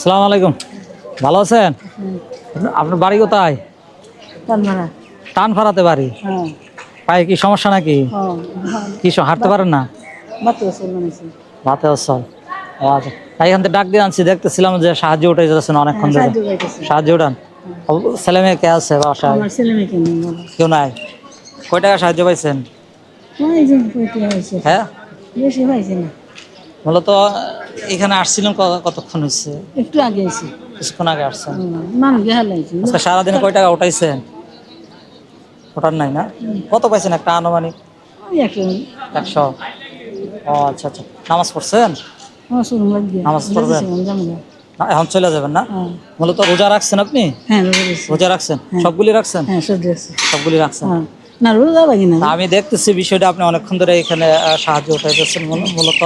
আসসালামু আলাইকুম। ভালো আছেন? আপনার বাড়ি কোথায়? টান ফারাতে বাড়ি? হ্যাঁ। পায়ে কি সমস্যা নাকি? হ্যাঁ। কি হাঁটতে পারেন না? ভাতে অসল আচ্ছা। তাই এখান থেকে ডাক দিয়ে আনছি। দেখতেছিলাম যে সাহায্য উঠে যাচ্ছেন অনেকক্ষণ ধরে। সাহায্য উঠান। ছেলে মেয়ে কে আছে বাসায়? কেউ নাই? কয় টাকা সাহায্য পাইছেন? হ্যাঁ? মূলত এখানে আসছিলেন কতক্ষণ হচ্ছে একটু আগে এসে। কিছুক্ষণ আগে আসছেন। আজকে সারাদিনে কয় টাকা উঠাইছেন? ওঠার নাই না? কত পাইছেন একটা আনুমানিক? একশো। ও আচ্ছা আচ্ছা। নামাজ পড়ছেন? নামাজ পড়বেন? এখন চলে যাবেন না? হ্যাঁ। মূলত রোজা রাখছেন আপনি? হ্যাঁ রোজা রাখছেন? সবগুলি রাখছেন? হ্যাঁ সব দিয়েছে। সবগুলি রাখছেন? না রোজা বাকি না। না, আমি দেখতেছি বিষয়টা আপনি অনেকক্ষণ ধরে এখানে সাহায্য উঠাইতেছেন মূলত।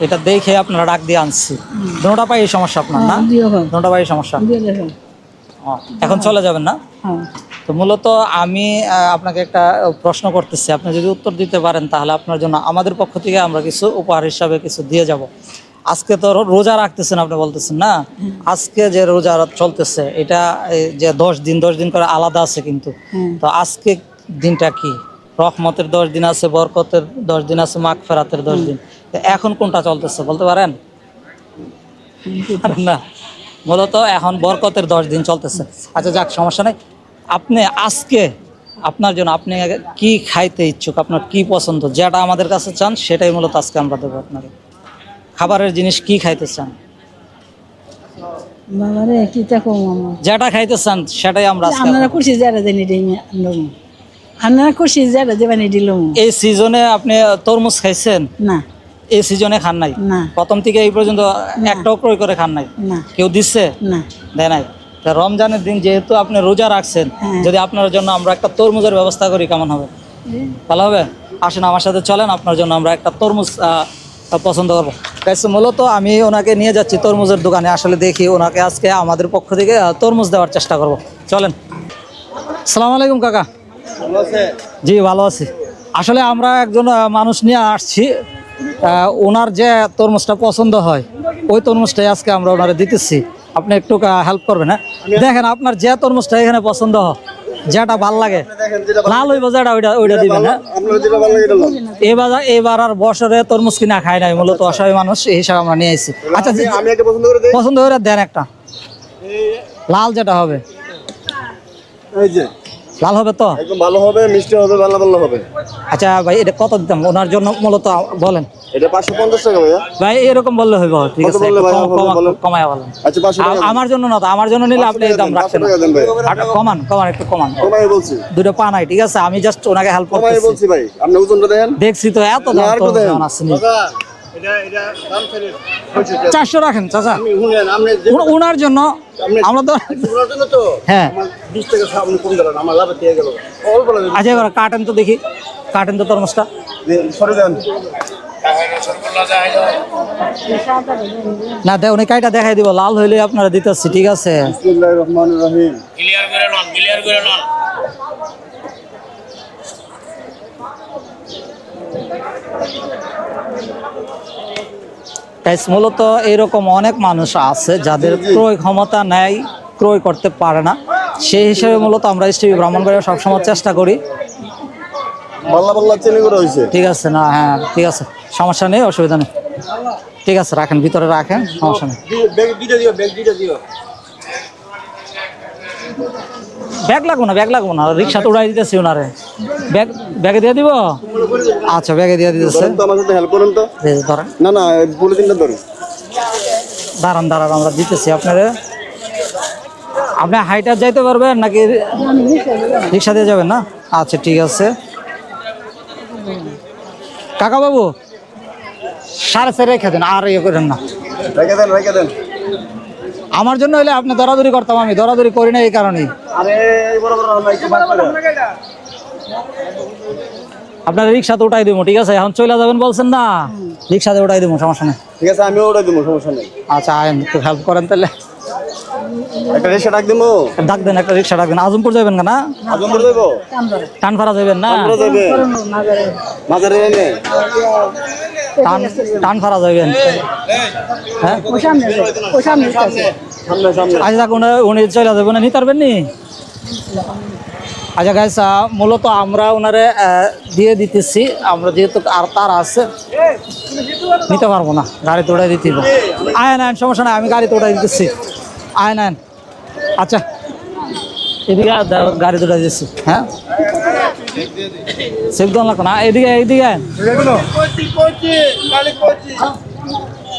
এটা দেখে আপনারা ডাক দিয়ে আনছি। দুটা পাই সমস্যা আপনার না? হয় দুটা পাই সমস্যা? এখন চলে যাবেন না? হ্যাঁ। তো মূলত আমি আপনাকে একটা প্রশ্ন করতেছি। আপনি যদি উত্তর দিতে পারেন তাহলে আপনার জন্য আমাদের পক্ষ থেকে আমরা কিছু উপহার হিসাবে কিছু দিয়ে যাব। আজকে তো রোজা রাখতেছেন আপনি বলতেছেন না? আজকে যে রোজা চলতেছে এটা এই যে দশ দিন দশ দিন করে আলাদা আছে কিন্তু। হ্যাঁ। তো আজকে দিনটা কি? রহমতের দশ দিন আছে বরকতের দশ দিন আছে মাঘ ফেরাতের দশ দিন। তো এখন কোনটা চলতেছে বলতে পারেন? না মূলত এখন বরকতের দশ দিন চলতেছে। আচ্ছা যাক সমস্যা নেই। আপনি আজকে আপনার জন্য আপনি কি খাইতে ইচ্ছুক আপনার কি পছন্দ যেটা আমাদের কাছে চান সেটাই মূলত আজকে আমরা দেবো আপনাকে। খাবারের জিনিস কি খাইতে চান? যেটা খাইতে চান সেটাই আমরা আপনারা খুশি যারা জানি খুশি যারা দেবানি দিলাম। এই সিজনে আপনি তরমুজ খাইছেন? না। এই সিজনে খান নাই? না। প্রথম থেকে এই পর্যন্ত একটাও ক্রয় করে খান নাই? না। কেউ দিচ্ছে? না। দেয় নাই? তা রমজানের দিন যেহেতু আপনি রোজা রাখছেন হ্যাঁ। যদি আপনার জন্য আমরা একটা তরমুজের ব্যবস্থা করি কেমন হবে? ভালো হবে? আসেন আমার সাথে চলেন আপনার জন্য আমরা একটা তরমুজ পছন্দ করব। মূলত আমি ওনাকে নিয়ে যাচ্ছি তরমুজের দোকানে। আসলে দেখি ওনাকে আজকে আমাদের পক্ষ থেকে তরমুজ দেওয়ার চেষ্টা করব। চলেন। সালাম আলাইকুম কাকা। জি ভালো আছি। আসলে আমরা একজন মানুষ নিয়ে আসছি। ওনার যে তরমুজটা পছন্দ হয় ওই তরমুজটাই আজকে আমরা ওনারে দিতেছি। আপনি একটু হেল্প করবেন হ্যাঁ? দেখেন আপনার যে তরমুজটা এখানে পছন্দ হয় যেটা ভালো লাগে লাল হইব যেটা ওইটা ওইটা দিবেন হ্যাঁ? এবার এবার আর বছরে তরমুজ কিনা খাই নাই মূলত অসহায় মানুষ এই হিসাবে আমরা নিয়ে এসেছি আচ্ছা যে- পছন্দ করে পছন্দ করে দেন একটা। লাল যেটা হবে। এই যে। লাল হবে তো? একদম ভালো হবে মিষ্টি হবে ভালো ভালো হবে। আচ্ছা ভাই এটা কত দিতাম? ওনার জন্য মূলত বলেন। এটা পাঁচশো পঞ্চাশ টাকা ভাইয়া। ভাই এরকম বললে হবে ঠিক আছে। কমায় বলেন। আচ্ছা পাঁচশো টাকা আমার জন্য না তো আমার জন্য নিলে আপনি দাম রাখছেন আচ্ছা, কমান কমান একটু কমান। কমাই বলছি। দুটো পা নাই ঠিক আছে আমি জাস্ট ওনাকে হেল্প কমাই করতেছি। বলছি ভাই আপনি ওজনটা দেন। দেখছি তো এত দাম তো। আসেনি চারশো রাখেন চাচা। উনার জন্য আমরা তো তো? হ্যাঁ। আচ্ছা এবার কাটেন তো দেখি। কাটেন তো তরমুজটা। না দেখ উনি কাইটা দেখাই দিব লাল হইলে আপনারা দিতেছি ঠিক আছে? ক্লিয়ার করে লন ক্লিয়ার করে লন তাই মূলত এরকম অনেক মানুষ আছে যাদের ক্রয় ক্ষমতা নেয় ক্রয় করতে পারে না। সেই হিসেবে মূলত আমরা স্টিভি ব্রাহ্মণবাড়িয়া সবসময় চেষ্টা করি। পাল্লা পাল্লা চেনি করে হয়েছে ঠিক আছে না হ্যাঁ ঠিক আছে। সমস্যা নেই অসুবিধা নেই। ঠিক আছে রাখেন ভিতরে রাখেন সমস্যা নেই। দিও দিও। ব্যাগ লাগবো না ব্যাগ লাগবো না রিক্সা তো উড়াই দিতেছি ওনারে। ব্যাগ ব্যাগে দিয়ে দিব? আচ্ছা ব্যাগে দিয়ে দিতেছে। ধরেন না না পলিথিনটা ধরেন। দাঁড়ান দাঁড়ান আমরা দিতেছি আপনারে। আপনি হাইটার যাইতে পারবেন নাকি রিক্সা দিয়ে যাবেন না? আচ্ছা ঠিক আছে। কাকা বাবু সাড়ে চার রেখে দেন আর ইয়ে করেন না। রেখে দেন রেখে দেন। আমার জন্য হলে আপনি দরাদরি করতাম আমি দরাদরি করি না এই কারণেই। না আপনার রিক্সা তো উঠাই দিব ঠিক আছে? এখন চলে যাবেন বলছেন না? রিক্সাতে উঠাই দিব সমস্যা নেই। ঠিক আছে আমিও ওটাই দেবো সমস্যা নেই। আচ্ছা আয়েন একটু হেল্প করেন তাহলে। একটা রিক্সা ডাক দিমু? ডাক দেন একটা রিক্সা ডাক দেন। আজমপুর যাবেন না আজমপুর যাইবো টানফাড়া যাবেন না? মাজারে এনে। টান যাবেন। হ্যাঁ? সামনে সামনে আছে। সামনে সামনে। আজ যাক উনি উনি চলে যাবেন নিতে পারবেন নি? আচ্ছা গাইস মূলত আমরা ওনারে দিয়ে দিতেছি। আমরা যেহেতু আর তার আছে, নিতে পারব না গাড়ি উঠাই দিতে। আয় নেন সমস্যা নাই, আমি গাড়ি উঠাই দিতেছি। আয় নেন আচ্ছা এদিকে গাড়ি উঠাই দিচ্ছি হ্যাঁ? সেফদন লাগতো না। এদিকে এইদিকে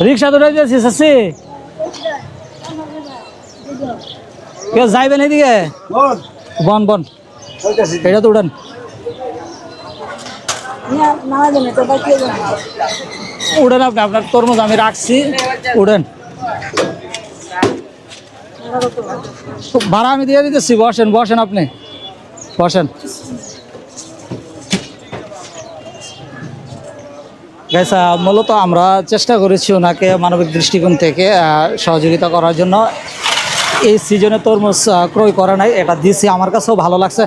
রিক্সা তোড়াই দিয়েছি শাসি কেউ যাইবেন এদিকে? বন বন। এটা তো উঠান উঠেন আপনি আপনার তরমুজ আমি রাখছি। উঠেন ভাড়া আমি দিয়ে দিতেছি বসেন বসেন আপনি। বসেন। মূলত আমরা চেষ্টা করেছি ওনাকে মানবিক দৃষ্টিকোণ থেকে সহযোগিতা করার জন্য। এই সিজনে তরমুজ ক্রয় করা নাই এটা দিছি আমার কাছেও ভালো লাগছে।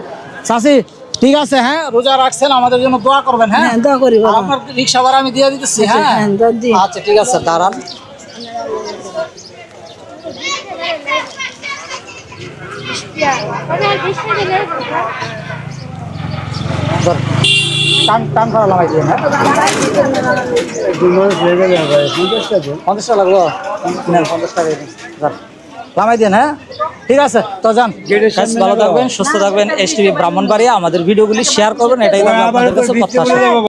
চাষি ঠিক আছে হ্যাঁ? রোজা রাখছেন আমাদের জন্য দোয়া করবেন হ্যাঁ? হ্যাঁ দোয়া করি বাবা। আপনার রিক্সা ভাড়া আমি দিয়ে দিতেছি হ্যাঁ? হ্যাঁ দোয়া দিই আচ্ছা ঠিক আছে দাঁড়ান। ধর। টান টান ভাড়া লাগাই দিন হ্যাঁ? পঞ্চাশ টাকা লাগল? নেন, পঞ্চাশ টাকা দিন দেন হ্যাঁ? ঠিক আছে তো যান। ভালো থাকবেন সুস্থ থাকবেন। এস টিভি ব্রাহ্মণবাড়িয়া আমাদের ভিডিওগুলি শেয়ার করবেন এটাই আমাদের কাছে প্রত্যাশা।